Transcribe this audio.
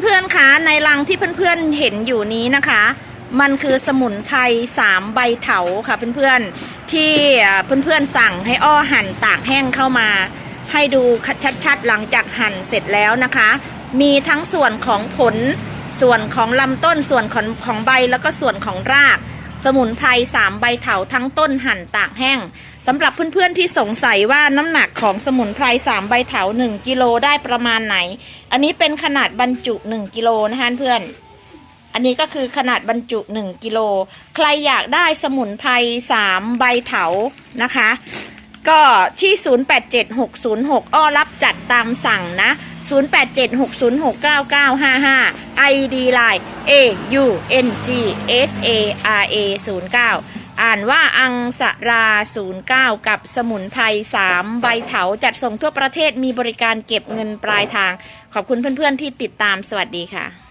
เพื่อนๆคะในลังที่เพื่อนๆเห็นอยู่นี้นะคะ มันคือสมุนไพรสามใบเถาค่ะเพื่อนๆที่เพื่อนๆสั่งให้อ้อหั่นตากแห้งเข้ามา ให้ดูชัดๆหลังจากหั่นเสร็จแล้วนะคะ มีทั้งส่วนของผลส่วนของลำต้นส่วนของของใบแล้วก็ส่วนของราก สมุนไพรสามใบเถาทั้งต้นหั่นตากแห้งสำหรับเพื่อนๆที่สงสัยว่าน้ำหนักของสมุนไพรสามใบเถา1กิโลได้ประมาณไหน อันนี้เป็นขนาดบรรจุ1กิโลนะคะเพื่อนอันนี้ก็คือขนาดบรรจุ 1 กิโล ใครอยากได้สมุนไพร3ใบเถานะคะ ก็ที่ 087606 อ้อรับจัดตามสั่งนะ 0876069955 ID Line A U N G S A R A 09อ่านว่าอังสรา 09 กับสมุนไพร3 ใบเถาจัดส่งทั่วประเทศมีบริการเก็บเงินปลายทาง ขอบคุณเพื่อนๆที่ติดตามสวัสดีค่ะ